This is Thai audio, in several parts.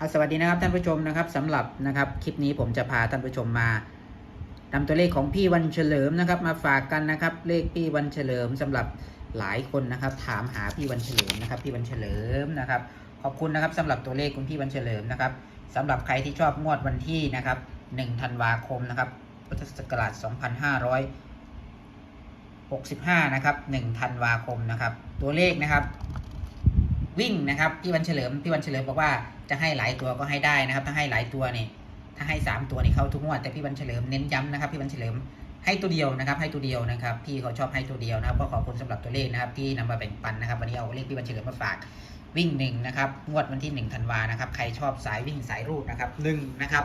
อะสวัสดีนะครับท่านผู้ชมนะครับสำหรับนะครับคลิปนี้ผมจะพาท่านผู้ชมมานำตัวเลขของพี่วันเฉลิมนะครับมาฝากกันนะครับ เลขพี่วันเฉลิมสำหรับหลายคนนะครับ ถามหาพี่วันเฉลิมนะครับพี่วันเฉลิมนะครับ ขอบคุณนะครับสำหรับตัวเลขคุณพี่วันเฉลิมนะครับสำหรับใครที่ชอบงวดวันที่นะครับ1ธันวาคมนะครับพุทธศักราช2565 นะครับ1ธันวาคมนะครับ ตัวเลขนะครับ วิ่งนะครับพี่วันเฉลิมพี่วันเฉลิมบอกว่าจะให้หลายตัวก็ให้ได้นะครับ ถ้าให้หลายตัวนี่ถ้าให้สามตัวนี่เข้าทุกงวดแต่พี่วันเฉลิมเน้นย้ำนะครับพี่วันเฉลิมให้ตัวเดียวนะครับ ให้ตัวเดียวนะครับ พี่เขาชอบให้ตัวเดียวนะครับก็ขอบคุณสำหรับตัวเลขนะครับ ที่นำมาแบ่งปันนะครับ วันนี้เอาเลขพี่วันเฉลิมมาฝากวิ่งหนึ่งนะครับงวดวันที่หนึ่งธันวานะครับใครชอบสายวิ่งสายรูดนะครับหนึ่งนะครับ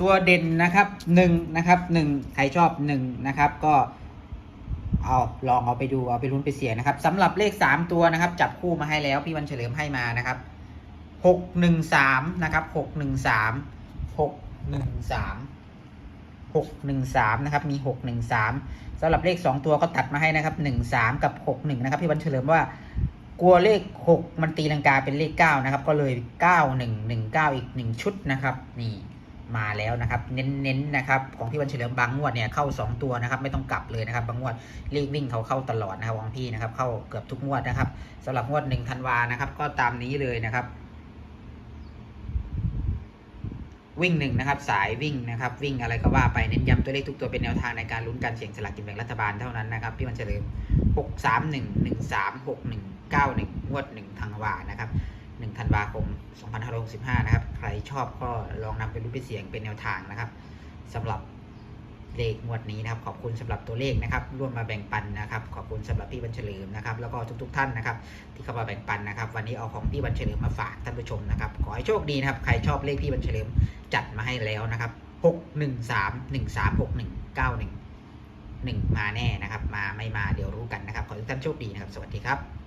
ตัวเด่นนะครับหนึ่งนะครับหนึ่งใครชอบหนึ่งนะครับก็ เอาลองเอาไปดูเอาไปลุ้นไปเสียนะครับสำหรับเลข 3 ตัวนะครับ จับคู่มาให้แล้วพี่วันเฉลิมให้มานะครับ6 1 3นะครับ6 1 3 6 1 3 6 1 3นะครับมี 6 1 3สำหรับเลข 2 ตัวก็ตัดมาให้นะครับ 1 3 กับ 6 1 นะครับพี่วันเฉลิมว่ากลัวเลข 6 มันตีลังกาเป็นเลข 9 นะครับ ก็เลย 9 1 1 9 อีก 1 ชุดนะครับ นี่ มาแล้วนะครับ เน้นๆนะครับของพี่วันเฉลิมบางงวดเนี่ยเข้า 2 ตัวนะครับ ไม่ต้องกลับเลยนะครับบางงวดเลขวิ่งเขาเข้าตลอดนะครับของพี่นะครับ เข้าเกือบทุกงวดนะครับสำหรับงวดหนึ่งธันวานะครับ ก็ตามนี้เลยนะครับ วิ่งหนึ่งนะครับ สายวิ่งนะครับ วิ่งอะไรก็ว่าไปเน้นย้ำตัวเลขทุกตัวเป็นแนวทางในการลุ้นการเสี่ยงสลากกินแบ่งรัฐบาลเท่านั้นนะครับพี่วันเฉลิมหกสามหนึ่งหนึ่งสามหกหนึ่งเก้าหนึ่งงวดหนึ่งธันวานะครับ หนึ่งธันวาคมสองพันห้าสิบห้านะครับ ใครชอบก็ลองนำไปลุ้ไปเสี่ยงเป็นแนวทางนะครับสำหรับเลขงวดนี้นะครับ ขอบคุณสำหรับตัวเลขนะครับ ร่วมมาแบ่งปันนะครับ ขอบคุณสำหรับพี่บัญเฉลิมนะครับ แล้วก็ทุกๆท่านนะครับ ที่เข้ามาแบ่งปันนะครับ วันนี้เอาของพี่บัญเฉลิมมาฝากท่านผู้ชมนะครับ ขอให้โชคดีนะครับ ใครชอบเลขพี่บัญเฉลิมจัดมาให้แล้วนะครับหกหนึ่งสามหนึ่งสามหกหนึ่งเก้าหนึ่งหนึ่งมาแน่นะครับ มาไม่มาเดี๋ยวรู้กันนะครับ ขอให้ทุกท่านโชคดีนะครับ สวัสดีครับ